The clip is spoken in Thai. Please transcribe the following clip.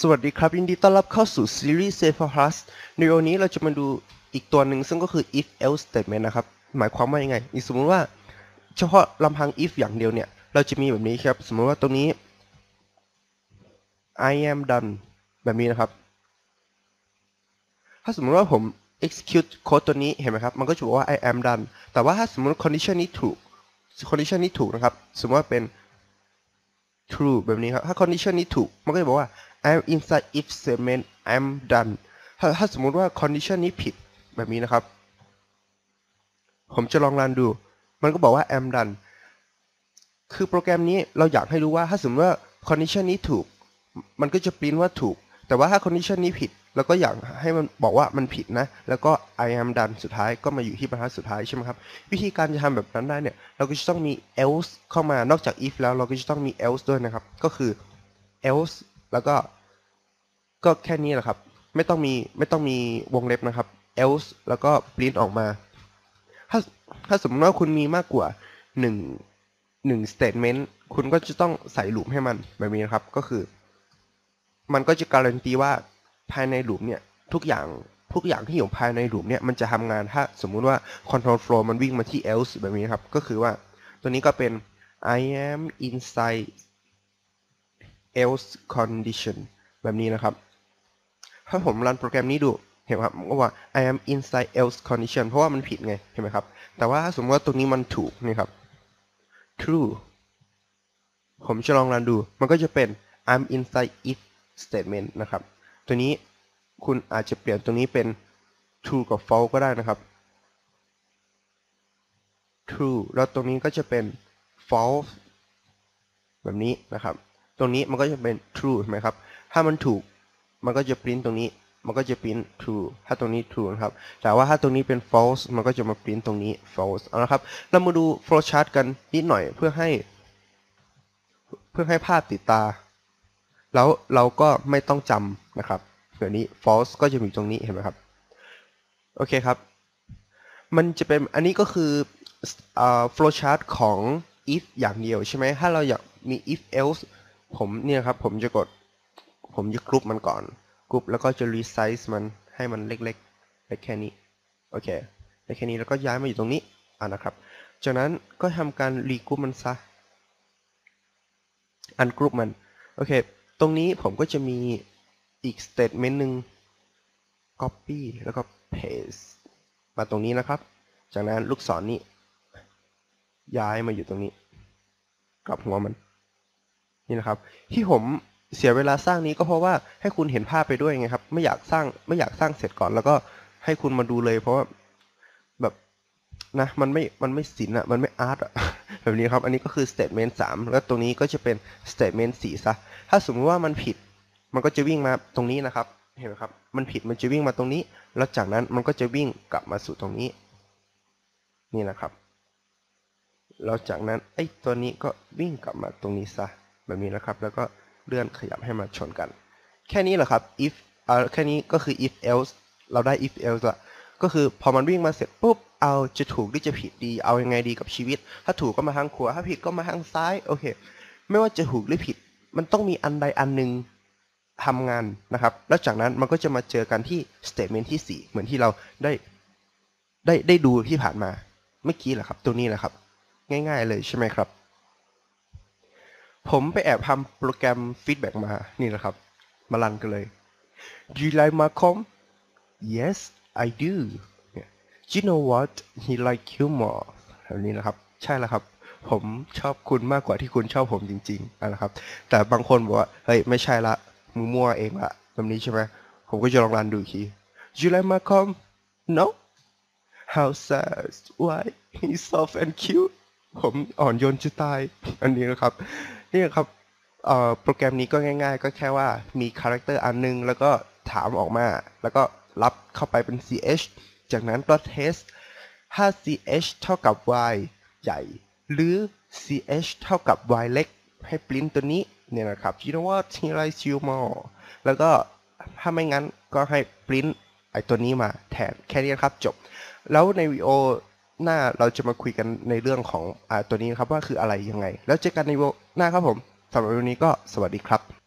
สวัสดีครับยินดีต้อนรับเข้าสู่ซีรีส์ Safe for Plus ในวันนี้เราจะมาดูอีกตัวหนึ่งซึ่งก็คือ if else statement นะครับ หมายความว่ายังไงอีกสมมติว่าเฉพาะลำพัง if อย่างเดียวเนี่ย เราจะมีแบบนี้ครับ สมมติว่าตรงนี้ I am done แบบนี้นะครับ ถ้าสมมติว่าผม execute code ตัวนี้เห็นไหมครับ มันก็จะบอกว่า I am done แต่ว่าถ้าสมมติ condition นี้ถูก condition นี้ถูกนะครับ สมมติว่าเป็น true แบบนี้ครับ ถ้า condition นี้ถูก มันก็จะบอกว่า I'm inside if statement I'm done ถ้าถ้าสมมุติว่า condition นี้ผิดแบบนี้นะครับ ผมจะลองรันดู มันก็บอกว่า I'm done คือโปรแกรมนี้เราอยากให้รู้ว่าถ้าสมมติว่า condition นี้ถูก มันก็จะปริ้นว่าถูก แต่ว่าถ้า condition นี้ผิดเราก็อยากให้มันบอกว่ามันผิดนะ แล้วก็ I am done สุดท้ายก็มาอยู่ที่บรรทัดสุดท้ายใช่ไหมครับ วิธีการจะทำแบบนั้นได้เนี่ย เราก็จะต้องมี else เข้ามานอกจาก if แล้วเราก็จะต้องมี else ด้วยนะครับ ก็คือ else แล้วก็ก็แค่นี้แหละครับ ไม่ต้องมีไม่ต้องมีวงเล็บนะครับ else แล้วก็ print ออกมา ถ้าถ้าสมมติว่าคุณมีมากกว่าหนึ่งหนึ่ง statement คุณก็จะต้องใส่ลูปให้มันแบบนี้นะครับ ก็คือ มันก็จะการันตีว่าภายในลูปเนี่ยทุกอย่างทุกอย่างที่อยู่ภายในลูปเนี่ยมันจะทำงานถ้าสมมุติว่า control flow มันวิ่งมาที่ else แบบนี้ครับ ก็คือว่าตัวนี้ก็เป็น I am inside else condition แบบนี้นะครับ ถ้าผมรันโปรแกรมนี้ดูเห็นไหมครับก็ว่า I am inside else condition เพราะว่ามันผิดไงเห็นไหมครับ แต่ว่าถ้าสมมติว่าตรงนี้มันถูกนี่ครับ true ผมจะลองรันดู มันก็จะเป็น I'm inside if statement นะครับ ตัวนี้คุณอาจจะเปลี่ยนตรงนี้เป็น true กับ false ก็ได้นะครับ true แล้วตรงนี้ก็จะเป็น false แบบนี้นะครับ ตรงนี้มันก็จะเป็น true ใช่ไหมครับ ถ้ามันถูกมันก็จะปริ้นตรงนี้ มันก็จะปริ้น true ถ้าตรงนี้ true นะครับ แต่ว่าถ้าตรงนี้เป็น false มันก็จะมาปริ้นตรงนี้ false เอาละครับ เรามาดู flow chart กันนิดหน่อยเพื่อให้ เพื่อให้ภาพติดตา แล้วเราก็ไม่ต้องจำนะครับเดี๋ยวนี้ false ก็จะอยู่ตรงนี้เห็นไหมครับ โอเคครับ มันจะเป็นอันนี้ก็คือ flow chart ของ if อย่างเดียวใช่ไหมถ้าเราอยากมี if else ผมเนี่ยครับ ผมจะกด ผมจะกรุ๊ปมันก่อนกรุ๊ปแล้วก็จะ resize มันให้มันเล็กๆแค่นี้ โอเคแค่นี้แล้วก็ย้ายมาอยู่ตรงนี้อ่านะครับ จากนั้นก็ทำการ regroup มันซะ ungroup มัน โอเค ตรงนี้ผมก็จะมีอีก statement หนึ่ง copy แล้วก็ paste มาตรงนี้นะครับ จากนั้นลูกศรนนี้ ย้ายมาอยู่ตรงนี้ กลับหัวมัน นี่นะครับ ที่ผมเสียเวลาสร้างนี้ก็เพราะว่าให้คุณเห็นภาพไปด้วยไงครับ ไม่อยากสร้างไม่อยากสร้างเสร็จก่อนแล้วก็ให้คุณมาดูเลยเพราะว่า นะมันไม่มันไม่ศิลป์อะมันไม่อาร์ตอะแบบนี้ครับ อันนี้ก็คือ statement 3 แล้วตรงนี้ก็จะเป็น statement 4ซะถ้าสมมติว่ามันผิดมันก็จะวิ่งมาตรงนี้นะครับเห็นไหมครับมันผิดมันจะวิ่งมาตรงนี้ แล้วจากนั้นมันก็จะวิ่งกลับมาสู่ตรงนี้ นี่นะครับแล้วจากนั้นไอ้ตัวนี้ก็วิ่งกลับมาตรงนี้ซะแบบนี้นะครับ แล้วก็เลื่อนขยับให้มาชนกัน แค่นี้แหละครับ if อ่อแค่นี้ก็คือ if else เราได้ if else ละก็คือพอมันวิ่งมาเสร็จปุ๊บ เอาจะถูกหรือจะผิดดี เอายังไงดีกับชีวิต ถ้าถูกก็มาทางขวาถ้าผิดก็มาทางซ้ายโอเค ไม่ว่าจะถูกหรือผิด มันต้องมีอันใดอันหนึ่งทำงานนะครับ แล้วจากนั้นมันก็จะมาเจอกันที่ statement ที่ 4 เหมือนที่เราได้ได้ได้ดูที่ผ่านมาเมื่อกี้แหละครับ ตัวนี้แหละครับ ง่าย ๆ เลยใช่ไหมครับ ผมไปแอบทำโปรแกรมฟีดแบ็กมานี่แหละครับ มารันกันเลย Do you like Marcom? Yes I do You know what he like you more แบบนี้นะครับ ใช่แล้วครับ ผมชอบคุณมากกว่าที่คุณชอบผมจริงๆนะครับ แต่บางคนบอกว่า เฮ้ย ไม่ใช่ละมึงมั่วเองละแบบนี้ใช่ไหม ผมก็จะลองรันดูอีกที you like Malcolm No How sad Why He's soft and cute ผมอ่อนโยนจะตาย อันนี้นะครับ นี่ครับโปรแกรมนี้ก็ง่ายๆ ก็แค่ว่ามีคาแรคเตอร์อันนึง แล้วก็ถามออกมา แล้วก็รับเข้าไปเป็น ch จากนั้นก็เทสถ้า ch เท่ากับ y ใหญ่ หรือ ch เท่ากับ y เล็ก ให้ปริ้นตัวนี้เนี่ยนะครับ you know what he likes you more แล้วก็ถ้าไม่งั้นก็ให้ปริ้นไอตัวนี้มาแทนแค่นี้ครับจบ แล้วในวิดีโอหน้าเราจะมาคุยกันในเรื่องของอตัวนี้นครับว่าคืออะไรยังไง แล้วเจอกันในวิดีโอหน้าครับผมสำหรับวันนี้ก็สวัสดีครับ